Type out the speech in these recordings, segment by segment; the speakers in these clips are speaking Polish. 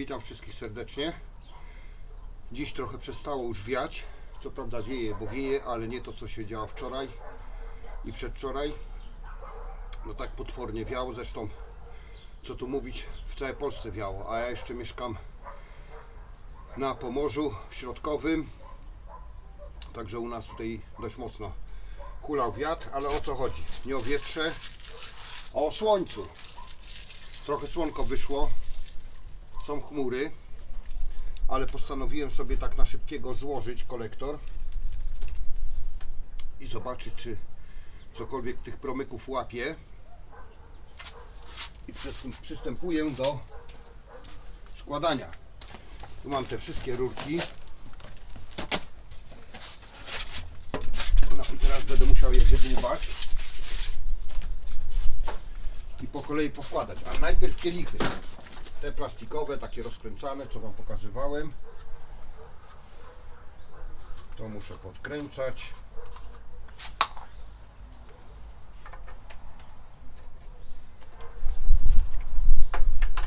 Witam wszystkich serdecznie. Dziś trochę przestało już wiać. Co prawda wieje, bo wieje, ale nie to co się działo wczoraj i przedwczoraj. No tak potwornie wiało, zresztą co tu mówić, w całej Polsce wiało, a ja jeszcze mieszkam na Pomorzu Środkowym. Także u nas tutaj dość mocno hulał wiatr, ale o co chodzi? Nie o wietrze, a o słońcu. Trochę słonko wyszło, są chmury, ale postanowiłem sobie tak na szybkiego złożyć kolektor i zobaczyć, czy cokolwiek tych promyków łapie. I przystęp- przystępuję do składania. Tu mam te wszystkie rurki. No i teraz będę musiał je wydłubać i po kolei pokładać. A najpierw kielichy. Te plastikowe, takie rozkręcane, co Wam pokazywałem. To muszę podkręcać.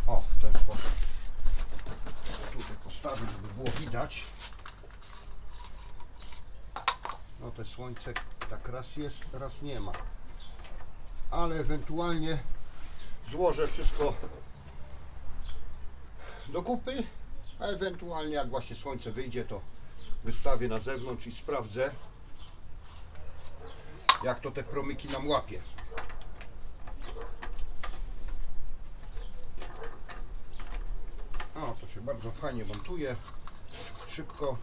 O, w ten sposób. Tutaj postawię, żeby było widać. No to słońce tak raz jest, raz nie ma. Ale ewentualnie złożę wszystko do kupy, a ewentualnie jak właśnie słońce wyjdzie, to wystawię na zewnątrz i sprawdzę, jak to te promyki nam łapie. O, to się bardzo fajnie montuje, szybko.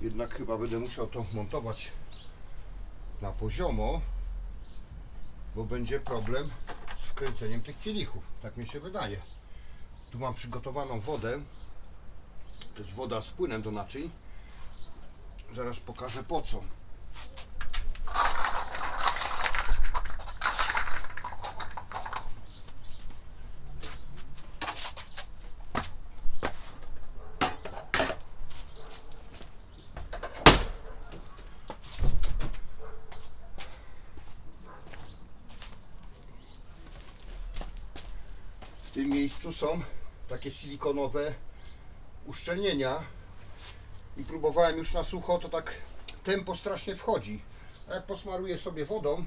Jednak chyba będę musiał to montować na poziomo, bo będzie problem z wkręceniem tych kielichów. Tak mi się wydaje. Tu mam przygotowaną wodę. To jest woda z płynem do naczyń. Zaraz pokażę po co. tym miejscu są takie silikonowe uszczelnienia i próbowałem już na sucho, to tak tempo strasznie wchodzi. A jak posmaruję sobie wodą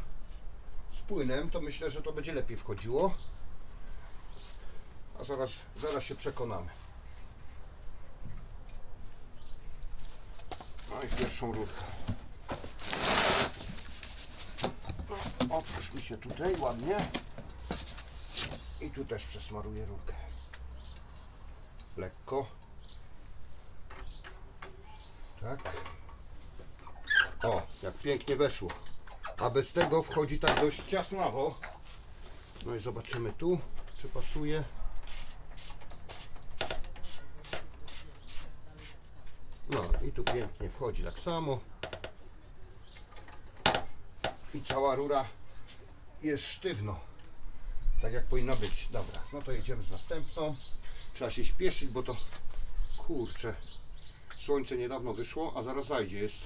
z płynem, to myślę, że to będzie lepiej wchodziło. A zaraz, zaraz się przekonamy. No i pierwszą rurkę. No, Otwórz mi się tutaj ładnie. I tu też przesmaruję rurkę. Lekko. Tak. O, jak pięknie weszło. A bez tego wchodzi tak dość ciasnawo. No i zobaczymy tu, czy pasuje. No i tu pięknie wchodzi tak samo. I cała rura jest sztywno tak jak powinna być. Dobra, no to jedziemy z następną. Trzeba się śpieszyć, bo to kurczę. Słońce niedawno wyszło, a zaraz zajdzie. Jest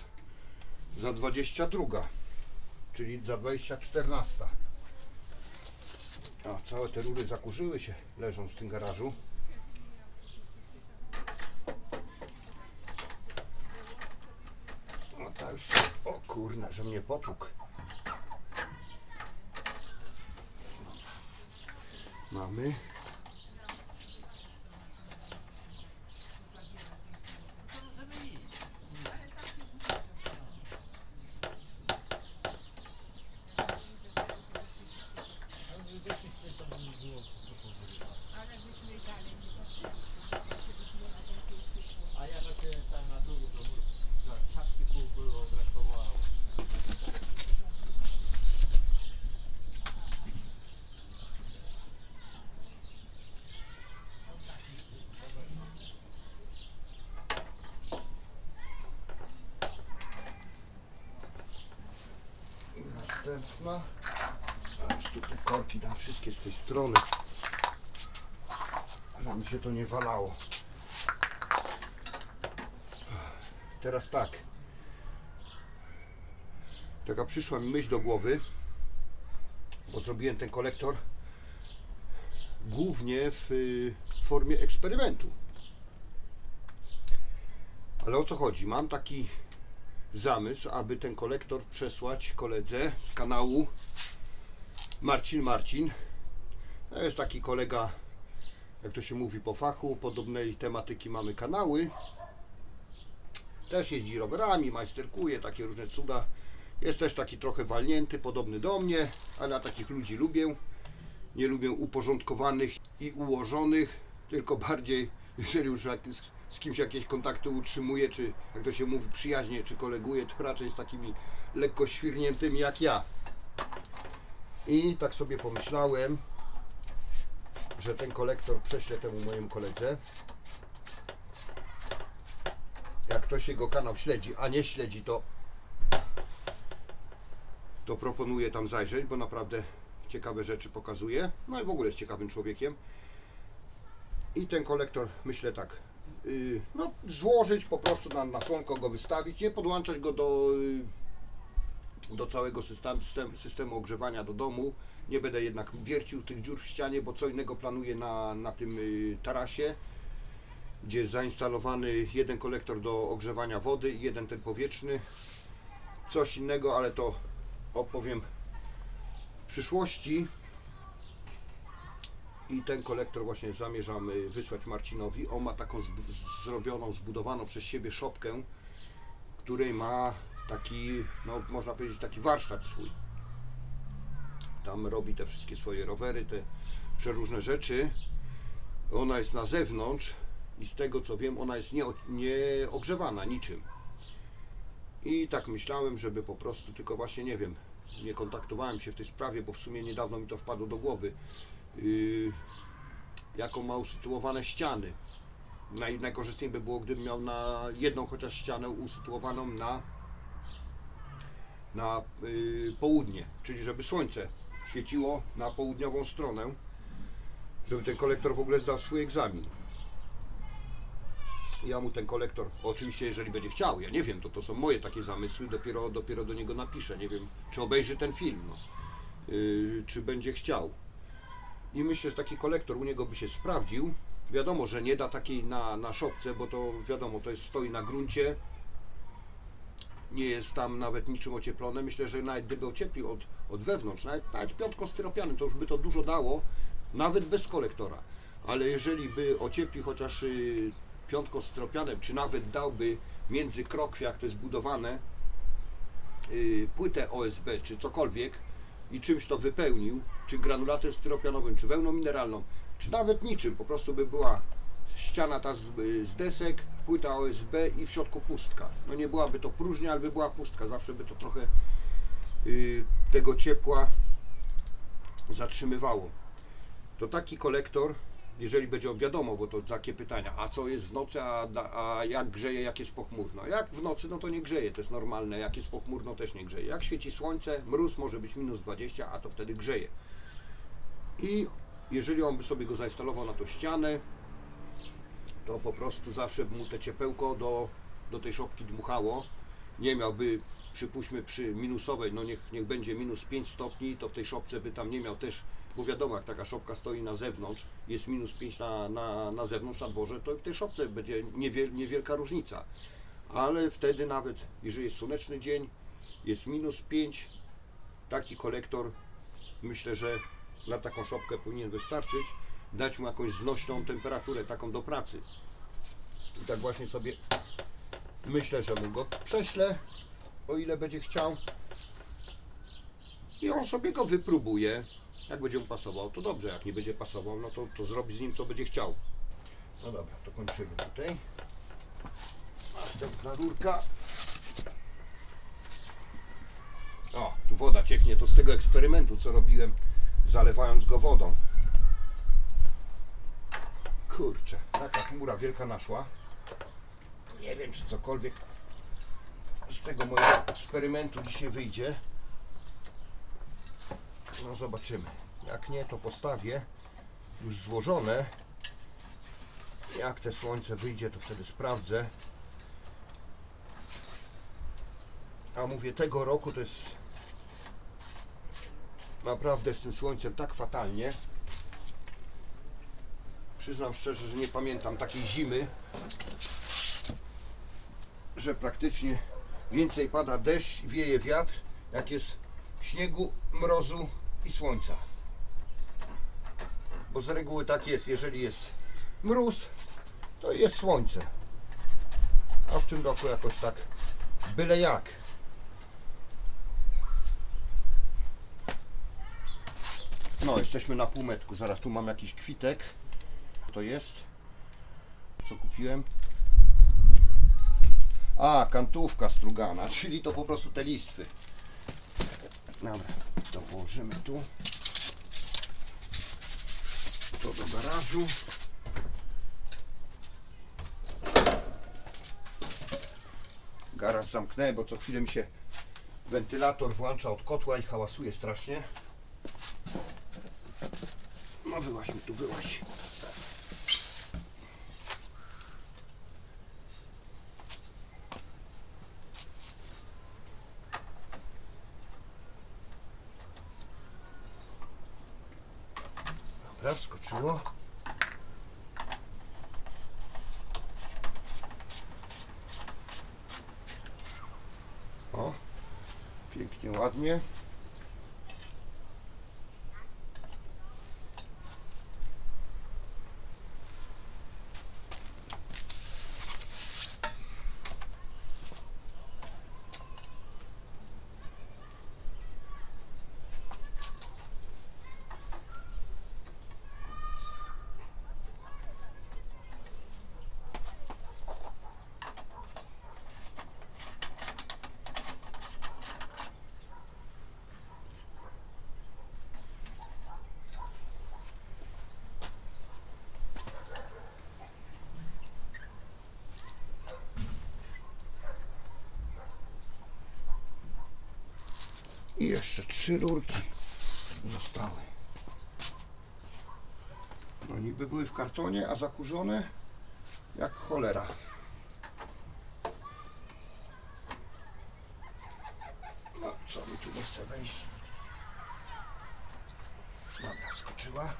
za 22, czyli za 2014. A całe te rury zakurzyły się, leżą w tym garażu. To już, o kurna, że mnie potłukł. Mamy. A ja takie tam na dół, to tak, czapki pół było, brakowało. I następna. Aż tu te korki tam wszystkie z tej strony. Mi się to nie walało. Teraz tak. Taka przyszła mi myśl do głowy. bo zrobiłem ten kolektor głównie w y, formie eksperymentu. Ale o co chodzi? Mam taki zamysł, aby ten kolektor przesłać koledze z kanału Marcin Marcin. To jest taki kolega, jak to się mówi po fachu, podobnej tematyki mamy kanały. Też jeździ rowerami, majsterkuje, takie różne cuda. Jest też taki trochę walnięty, podobny do mnie, ale ja takich ludzi lubię. Nie lubię uporządkowanych i ułożonych, tylko bardziej, jeżeli już jak z, kimś jakieś kontakty utrzymuję, czy jak to się mówi, przyjaźnie, czy koleguję, to raczej z takimi lekko świrniętymi jak ja. I tak sobie pomyślałem, że ten kolektor prześlę temu mojemu koledze. Jak ktoś jego kanał śledzi, a nie śledzi, to to proponuję tam zajrzeć, bo naprawdę ciekawe rzeczy pokazuje. No i w ogóle jest ciekawym człowiekiem. I ten kolektor, myślę tak, no złożyć po prostu na, na słonko go wystawić, nie podłączać go do, yy, do całego systemu, system, systemu ogrzewania do domu. Nie będę jednak wiercił tych dziur w ścianie, bo co innego planuję na, na tym yy, tarasie, gdzie jest zainstalowany jeden kolektor do ogrzewania wody i jeden ten powietrzny. Coś innego, ale to opowiem w przyszłości. I ten kolektor właśnie zamierzam y, wysłać Marcinowi. On ma taką zb- zrobioną, zbudowaną przez siebie szopkę, której ma taki, no można powiedzieć, taki warsztat swój. Tam robi te wszystkie swoje rowery, te przeróżne rzeczy. Ona jest na zewnątrz i z tego co wiem, ona jest nie, nie niczym. I tak myślałem, żeby po prostu, tylko właśnie nie wiem, nie kontaktowałem się w tej sprawie, bo w sumie niedawno mi to wpadło do głowy. Yy, jaką ma usytuowane ściany. Naj, najkorzystniej by było, gdybym miał na jedną chociaż ścianę usytuowaną na, na yy, południe, czyli żeby słońce świeciło na południową stronę, żeby ten kolektor w ogóle zdał swój egzamin. Ja mu ten kolektor, oczywiście jeżeli będzie chciał, ja nie wiem, to to są moje takie zamysły, dopiero, dopiero do niego napiszę, nie wiem, czy obejrzy ten film, no. Yy, czy będzie chciał. I myślę, że taki kolektor u niego by się sprawdził. Wiadomo, że nie da takiej na, na szopce, bo to wiadomo, to jest stoi na gruncie. Nie jest tam nawet niczym ocieplone. Myślę, że nawet gdyby ocieplił od, od wewnątrz, nawet, nawet piątką styropianem, to już by to dużo dało, nawet bez kolektora. Ale jeżeli by ocieplił chociaż y, piątką styropianem, czy nawet dałby między krokwiach, to jest budowane, y, płytę OSB, czy cokolwiek, i czymś to wypełnił, czy granulatem styropianowym, czy wełną mineralną, czy nawet niczym, po prostu by była ściana ta z, z desek, płyta OSB i w środku pustka. No nie byłaby to próżnia, ale by była pustka, zawsze by to trochę y, tego ciepła zatrzymywało. To taki kolektor, jeżeli będzie wiadomo, bo to takie pytania, a co jest w nocy, a, a jak grzeje, jak jest pochmurno? Jak w nocy, no to nie grzeje, to jest normalne, jak jest pochmurno, też nie grzeje. Jak świeci słońce, mróz może być minus 20, a to wtedy grzeje. I jeżeli on by sobie go zainstalował na tą ścianę, to po prostu zawsze by mu te ciepełko do, do tej szopki dmuchało. Nie miałby, przypuśćmy przy minusowej, no niech, niech będzie minus 5 stopni, to w tej szopce by tam nie miał też, bo wiadomo jak taka szopka stoi na zewnątrz, jest minus 5 na, na, na zewnątrz, na dworze, to w tej szopce będzie niewiel, niewielka różnica. Ale wtedy nawet, jeżeli jest słoneczny dzień, jest minus 5, taki kolektor myślę, że na taką szopkę powinien wystarczyć, dać mu jakąś znośną temperaturę, taką do pracy. I tak właśnie sobie myślę, że mu go prześlę, o ile będzie chciał. I on sobie go wypróbuje. Jak będzie mu pasował, to dobrze. Jak nie będzie pasował, no to, to zrobi z nim co będzie chciał. No dobra, to kończymy tutaj. Następna rurka. O, tu woda cieknie, to z tego eksperymentu, co robiłem, zalewając go wodą. Kurczę, taka chmura wielka naszła. Nie wiem, czy cokolwiek z tego mojego eksperymentu dzisiaj wyjdzie. No zobaczymy. Jak nie, to postawię już złożone. Jak te słońce wyjdzie, to wtedy sprawdzę. A mówię, tego roku to jest Naprawdę z tym słońcem tak fatalnie. Przyznam szczerze, że nie pamiętam takiej zimy, że praktycznie więcej pada deszcz, wieje wiatr, jak jest śniegu, mrozu i słońca. Bo z reguły tak jest, jeżeli jest mróz, to jest słońce. A w tym roku jakoś tak byle jak. No, jesteśmy na półmetku. Zaraz tu mam jakiś kwitek. To jest. Co kupiłem? A, kantówka strugana, czyli to po prostu te listwy. Dobra, to położymy tu. To do garażu. Garaż zamknę, bo co chwilę mi się wentylator włącza od kotła i hałasuje strasznie. No mi tu, wyłaź. Dobra, wskoczyło. O, pięknie, ładnie. I jeszcze trzy rurki zostały. No niby były w kartonie, a zakurzone jak cholera. No co mi tu nie chce wejść? Dobra, skoczyła.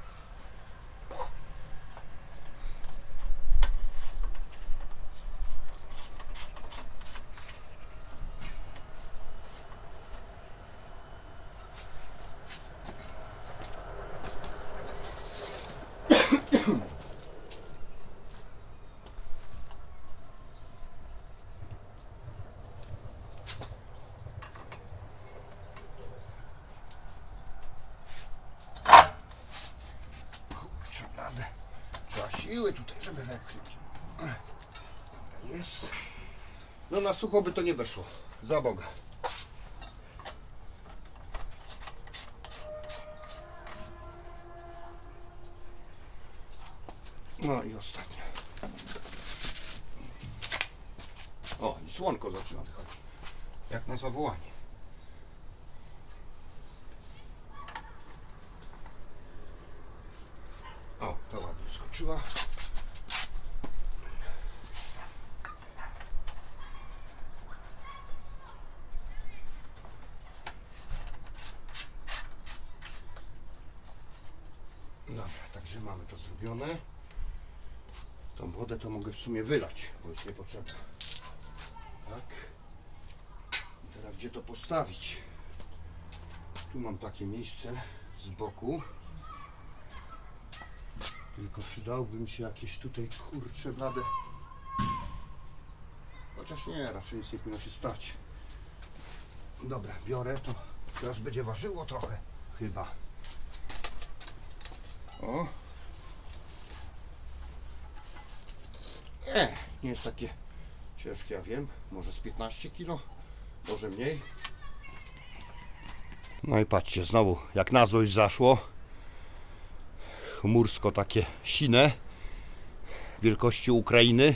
Kurczę, blade. Trzeba siły tutaj, żeby wepchnąć. Dobra, jest. No na sucho by to nie weszło. Za Boga. No i ostatnia. O, i słonko zaczyna wychodzić. Jak na zawołanie. O, to ładnie skoczyła. Dobra, także mamy to zrobione. Tą wodę to mogę w sumie wylać, bo jest niepotrzebna. Tak. I teraz gdzie to postawić? Tu mam takie miejsce z boku. Tylko przydałby mi się jakieś tutaj kurcze blade. Chociaż nie, raczej nic nie powinno się stać. Dobra, biorę to. Teraz będzie ważyło trochę. Chyba. O. Nie, nie jest takie ciężkie, ja wiem. Może z 15 kg, może mniej. No i patrzcie, znowu jak na złość zaszło chmursko takie sine wielkości Ukrainy.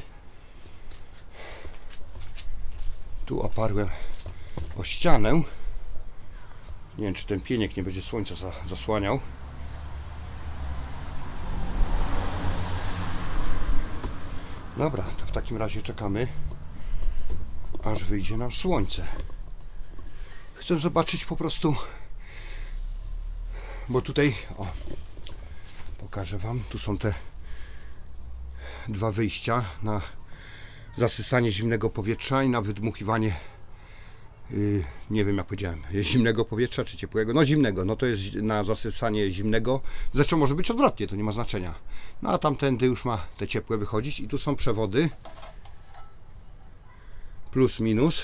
Tu oparłem o ścianę. Nie wiem, czy ten pieniek nie będzie słońca za, zasłaniał. Dobra, to w takim razie czekamy, aż wyjdzie nam słońce. Chcę zobaczyć po prostu, bo tutaj, o, pokażę Wam, tu są te dwa wyjścia na zasysanie zimnego powietrza i na wydmuchiwanie yy, nie wiem jak powiedziałem, zimnego powietrza czy ciepłego, no zimnego, no to jest na zasysanie zimnego, zresztą może być odwrotnie, to nie ma znaczenia. No a tamtędy już ma te ciepłe wychodzić i tu są przewody. Plus minus.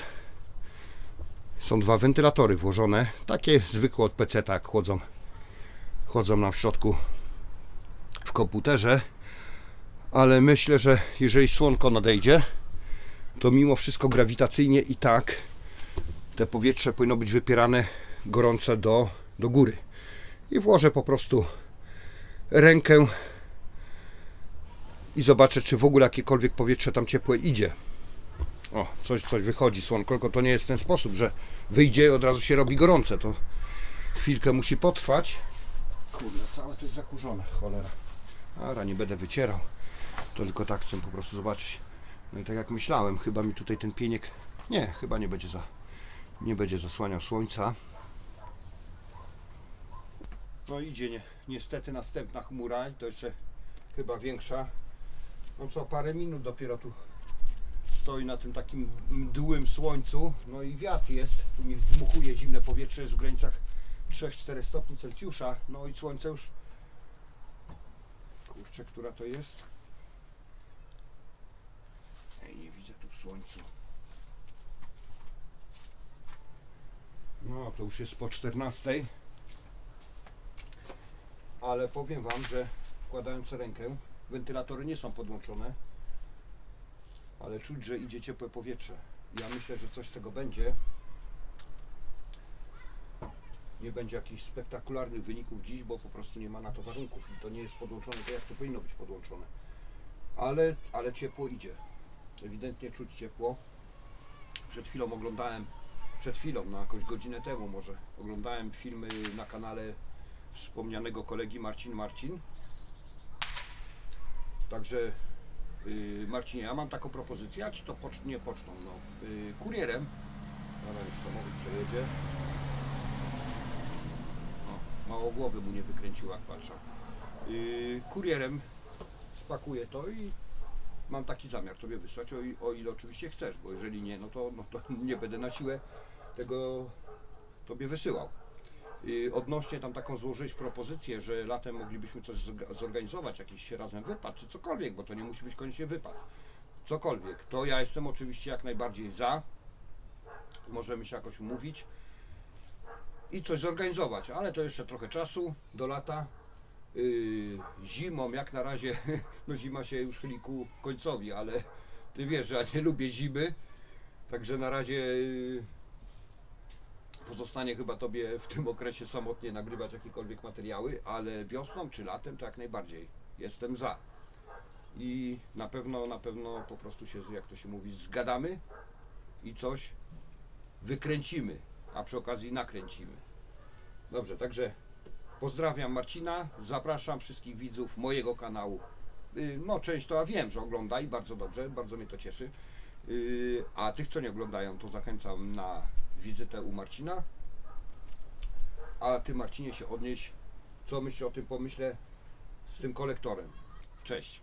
Są dwa wentylatory włożone, takie zwykłe od PC, tak chłodzą, chodzą nam w środku w komputerze, ale myślę, że jeżeli słonko nadejdzie, to mimo wszystko grawitacyjnie i tak te powietrze powinno być wypierane gorące do, do góry. I włożę po prostu rękę i zobaczę, czy w ogóle jakiekolwiek powietrze tam ciepłe idzie. O, coś, coś wychodzi, słonko, tylko to nie jest ten sposób, że wyjdzie i od razu się robi gorące. To chwilkę musi potrwać. Kurde, całe to jest zakurzone, cholera. Ara, nie będę wycierał. To tylko tak chcę po prostu zobaczyć. No i tak jak myślałem, chyba mi tutaj ten pieniek. Nie, chyba nie będzie za. Nie będzie zasłaniał słońca. No idzie nie, niestety następna chmura i to jeszcze chyba większa. No co parę minut dopiero tu stoi na tym takim mdłym słońcu. No i wiatr jest. Tu mi dmuchuje zimne powietrze jest w granicach 3-4 stopni Celsjusza. No i słońce już. Kurczę, która to jest? Ej, nie widzę tu w słońcu. No, to już jest po 14. Ale powiem Wam, że wkładając rękę, wentylatory nie są podłączone, ale czuć, że idzie ciepłe powietrze. Ja myślę, że coś z tego będzie. Nie będzie jakichś spektakularnych wyników dziś, bo po prostu nie ma na to warunków i to nie jest podłączone tak, jak to powinno być podłączone. Ale, ale ciepło idzie. Ewidentnie czuć ciepło. Przed chwilą oglądałem, przed chwilą, na jakąś godzinę temu może, oglądałem filmy na kanale wspomnianego kolegi Marcin Marcin. Także yy, Marcinie, ja mam taką propozycję, ja ci to pocz nie pocztą, no, yy, kurierem. Zaraz samochód przejedzie. Mało głowy mu nie wykręciło jak patrzał. Yy, kurierem spakuję to i mam taki zamiar Tobie wysłać, o, o ile oczywiście chcesz, bo jeżeli nie, no to, no to nie będę na siłę tego Tobie wysyłał. Yy, Odnośnie tam taką złożyć propozycję, że latem moglibyśmy coś zorga- zorganizować, jakiś razem wypad, czy cokolwiek, bo to nie musi być koniecznie wypad. Cokolwiek, to ja jestem oczywiście jak najbardziej za. Możemy się jakoś umówić i coś zorganizować, ale to jeszcze trochę czasu do lata. Yy, zimą jak na razie, no zima się już chyli ku końcowi, ale ty wiesz, że ja nie lubię zimy, także na razie yy, pozostanie chyba tobie w tym okresie samotnie nagrywać jakiekolwiek materiały, ale wiosną czy latem to jak najbardziej jestem za. I na pewno, na pewno po prostu się, jak to się mówi, zgadamy i coś wykręcimy, a przy okazji nakręcimy. Dobrze, także pozdrawiam Marcina, zapraszam wszystkich widzów mojego kanału. Y, No, część to ja wiem, że ogląda i bardzo dobrze, bardzo mnie to cieszy. Y, A tych, co nie oglądają, to zachęcam na wizytę u Marcina. A ty, Marcinie, się odnieś, co myślisz o tym pomyśle z tym kolektorem. Cześć.